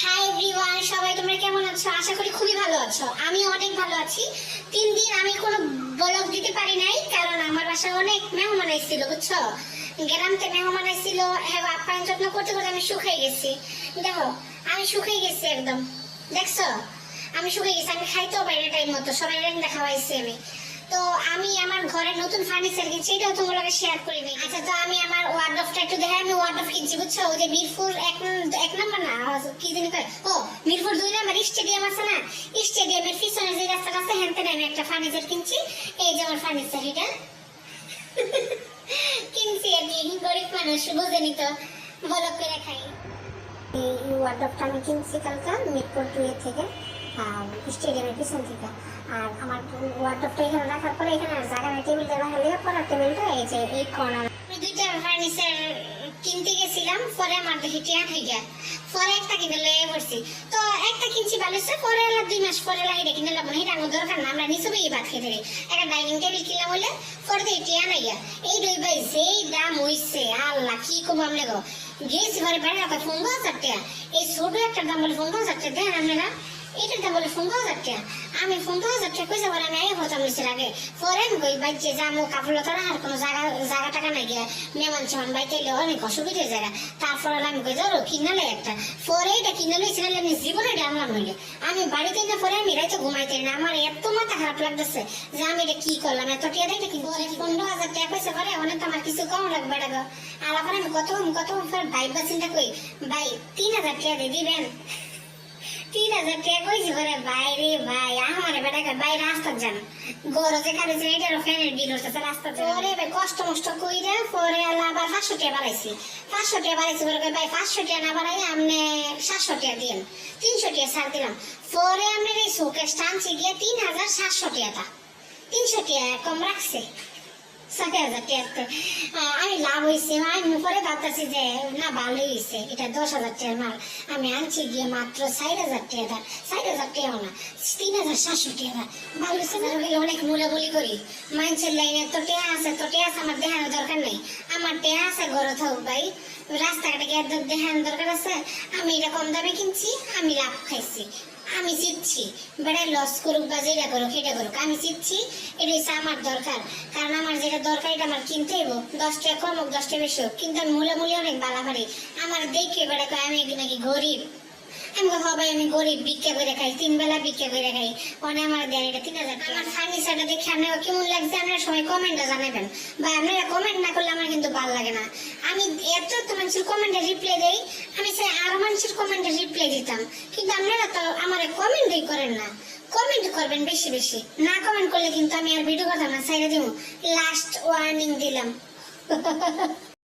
Hi everyone সবাই, তোমরা কেমন আছো? আশা করি খুবই ভালো আছো। আমি অনেক ভালো আছি। তিন দিন আমি কোনো ব্লগ দিতে পারি নাই, কারণ আমার বাসায় অনেক মেহমান আইছিল, বুঝছ? গ্রামতে মেহমান আইছিল হ্যাঁ আপ্যায়ন যত্ন করতে করতে আমি শুকাই গেছি। দেখো, আমি শুকাই গেছি একদম। দেখছ? আমি শুকাই গেছি, আমি খাইতেও পারি না টাইম মতো সবাই রেন্দা খাওয়াইছি আমি। তো আমি আমার ঘরের নতুন ফার্নিচার কিনছি এটাও তোমার শেয়ার করি আচ্ছা তো আমি আমার ওয়ার্ডরোবটা একটু দেখাই, আমি ওয়ার্ডরোব কিনছি, বুঝছ? ওই যে মিরপুর এক এক নম্বর না কি জানি কয়? ও, মিরপুর দুই নম্বর স্টেডিয়াম আছে না? স্টেডিয়ামের পিছনে যে রাস্তাটা আছে হ্যাঁ আমি একটা ফার্নিচার কিনছি। এই যে আমার ফার্নিচার এটা। কিনছি আমি গরিব মানুষ, বোঝেনি তো বলো করে খাই। এই ওয়ার্ডরোবটা আমি কিনছি কালকে, মিরপুর দুই থেকে। স্টেডিয়ামের পিছন থেকে। আর আমার ওয়ার্ডরোবটা এখানে রাখার পরে এখানে জায়গা নেই টেবিলটা রাখা লেগে টেবিলটা এই যে এই কর্নার আমি দুইটা ফার্নিচার কিনতে গেছিলাম, পরে আমার দেখি টিয়া হয়ে যায় পরে একটা কিনে লয়ে পড়ছি। তো একটা কিনছি ভালো পরে এলা দুই মাস পরে এলা কিনে লাভ এটা আমার দরকার না, আমরা নিচে এই ভাত খেতে একটা ডাইনিং টেবিল কিনলাম বলে, পরে দিয়ে টিয়া নাই এই দুই ভাই যেই দাম হইছে, আল্লাহ কি কম আমলে গো। গেছি ঘরে বেড়ে রাখা পনেরো হাজার এই ছোট একটা দাম বলে পনেরো হাজার টাকা, দেন আপনারা দাম বলে পনেরো হাজার টাকা আমি পনেরো হাজার টাকা কইছে বলে আমি আগে হতাম নিচের আগে। পরে আমি কই বাইছে যাব কাপড় লতা আর কোনো জায়গা জায়গা টাকা নাই গিয়া মেমান চেমান বাইতে এলে অনেক অসুবিধা হয়ে যায় তারপর আমি কই ধরো কিনালে একটা। পরে এটা কিনে লইছি আমি জীবনে এটা আনলাম হইলে আমি বাড়িতে না পরে আমি রাইতে ঘুমাইতে না। আমার এত মাথা খারাপ লাগতেছে যে আমি এটা কি করলাম? এত টিয়া দেখে কি পনেরো হাজার টাকা কইছে পরে অনেক আমার কিছু কম লাগবে এটা। আর আবার আমি কত কত ভাই বা চিন্তা কই ভাই, তিন হাজার টাকা দিয়ে দিবেন? তিন হাজার টাকা কইছি করে বাইরে ভাই, আমার বেটাকে বাইরে রাস্তা যান। গরো যে কারেছে এটারও ফ্যানের বিল হচ্ছে রাস্তা পরে ভাই, কষ্ট মষ্ট কইরা পরে আবার পাঁচশো টাকা বাড়াইছি। পাঁচশো টাকা বাড়াইছি বলে ভাই, পাঁচশো টাকা না বাড়াই আপনি সাতশো টাকা দিন তিনশো টাকা ছাড় দিলাম। পরে আপনার এই শোকেস টানছি গিয়ে তিন হাজার সাতশো টাকা তিনশো টাকা কম রাখছে। ছয় হাজার টাকা আমি লাভ হয়েছে আমি পরে ভাবতেছি যে, না ভালোই হয়েছে এটা দশ হাজার টাকার মাল। আমি আনছি গিয়ে মাত্র চার হাজার টাকা চার হাজার টাকাও না, তিন হাজার সাতশো টাকা ভালো হয়েছে না হলে অনেক মূলামূলি করি। মানুষের লাইনে তো টেয়া আছে, তো টেয়া আছে, আমার দেখানোর দরকার নেই। আমার টেয়া আছে গরত হোক ভাই। রাস্তাঘাটে গিয়ে দুধ দেখান দরকার আছে, আমি এটা কম দামে কিনছি, আমি লাভ খাইছি। আমি জিতছি। বেড়াই লস করুক বা যেটা করুক এটা করুক। আমি জিতছি, এটা হচ্ছে আমার দরকার। কারণ আমার যেটা দরকার, এটা আমার কিনতে হইব। দশ কম হোক, দশ বেশি হোক। কিন্তু আমি মূলামূলি অনেক বালা পারি আমার দেখে বেড়া আমি নাকি গরিব। আমি হ্যাঁ আমি গরিব, ভিক্ষা করে খাই তিন বেলা ভিক্ষা করে খাই। মানে আমার দেয় এটা তিন হাজার আমার ফার্নিচারটা দেখে আপনার কেমন লাগছে? আপনারা সবাই কমেন্টে জানাবেন। বা আপনারা কমেন্ট না করলে আমার কিন্তু ভালো লাগে না। আমি এত তো মানুষের কমেন্টে রিপ্লাই দেই, আমি চাই আরও মানুষের কমেন্টে রিপ্লাই দিতাম। কিন্তু আপনারা তো আমার কমেন্টই করেন না। কমেন্ট করবেন বেশি বেশি। না কমেন্ট করলে কিন্তু আমি আর ভিডিও করতাম না সাইডে দিব লাস্ট ওয়ার্নিং দিলাম।